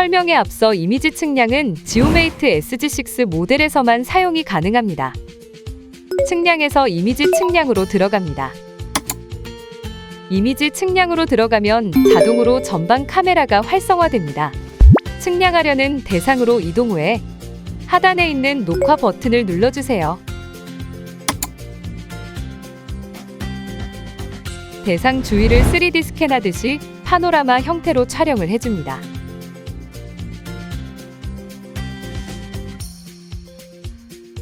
설명에 앞서 이미지 측량은 지오메이트 SG6 모델에서만 사용이 가능합니다. 측량에서 이미지 측량으로 들어갑니다. 이미지 측량으로 들어가면 자동으로 전방 카메라가 활성화됩니다. 측량하려는 대상으로 이동 후에 하단에 있는 녹화 버튼을 눌러주세요. 대상 주위를 3D 스캔하듯이 파노라마 형태로 촬영을 해줍니다.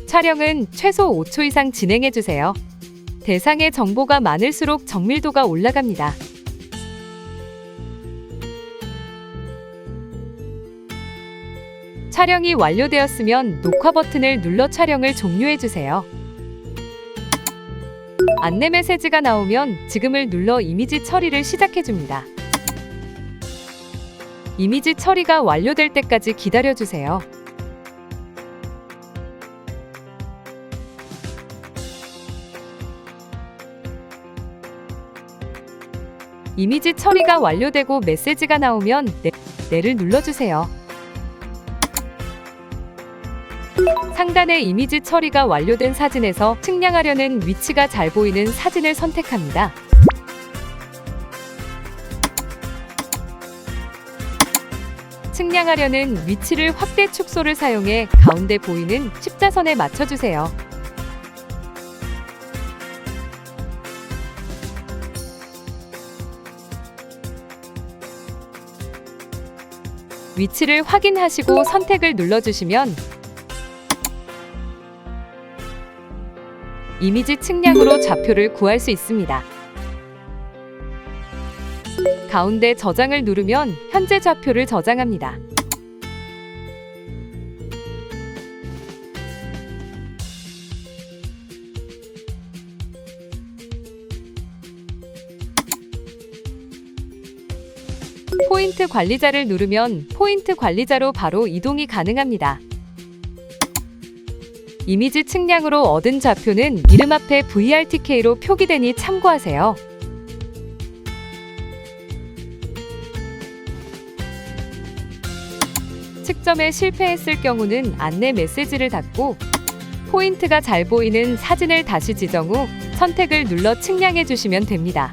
촬영은 최소 5초 이상 진행해주세요. 대상의 정보가 많을수록 정밀도가 올라갑니다. 촬영이 완료되었으면 녹화 버튼을 눌러 촬영을 종료해주세요. 안내 메시지가 나오면 지금을 눌러 이미지 처리를 시작해줍니다. 이미지 처리가 완료될 때까지 기다려주세요. 이미지 처리가 완료되고 메시지가 나오면 네, 네를 눌러주세요. 상단의 이미지 처리가 완료된 사진에서 측량하려는 위치가 잘 보이는 사진을 선택합니다. 측량하려는 위치를 확대 축소를 사용해 가운데 보이는 십자선에 맞춰주세요. 위치를 확인하시고 선택을 눌러주시면 이미지 측량으로 좌표를 구할 수 있습니다. 가운데 저장을 누르면 현재 좌표를 저장합니다. 포인트 관리자를 누르면 포인트 관리자로 바로 이동이 가능합니다. 이미지 측량으로 얻은 좌표는 이름 앞에 VRTK로 표기되니 참고하세요. 측정에 실패했을 경우는 안내 메시지를 닫고 포인트가 잘 보이는 사진을 다시 지정 후 선택을 눌러 측량해 주시면 됩니다.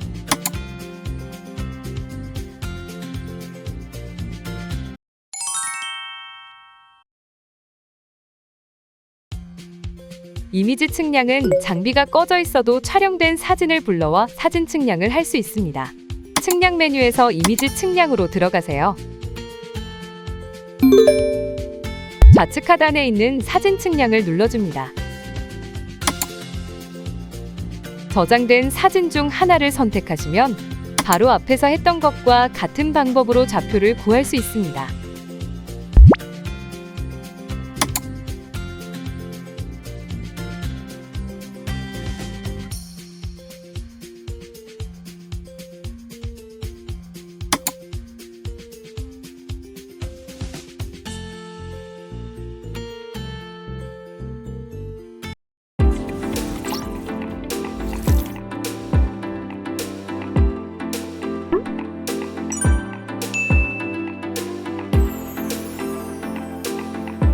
이미지 측량은 장비가 꺼져 있어도 촬영된 사진을 불러와 사진 측량을 할 수 있습니다. 측량 메뉴에서 이미지 측량으로 들어가세요. 좌측 하단에 있는 사진 측량을 눌러줍니다. 저장된 사진 중 하나를 선택하시면 바로 앞에서 했던 것과 같은 방법으로 좌표를 구할 수 있습니다.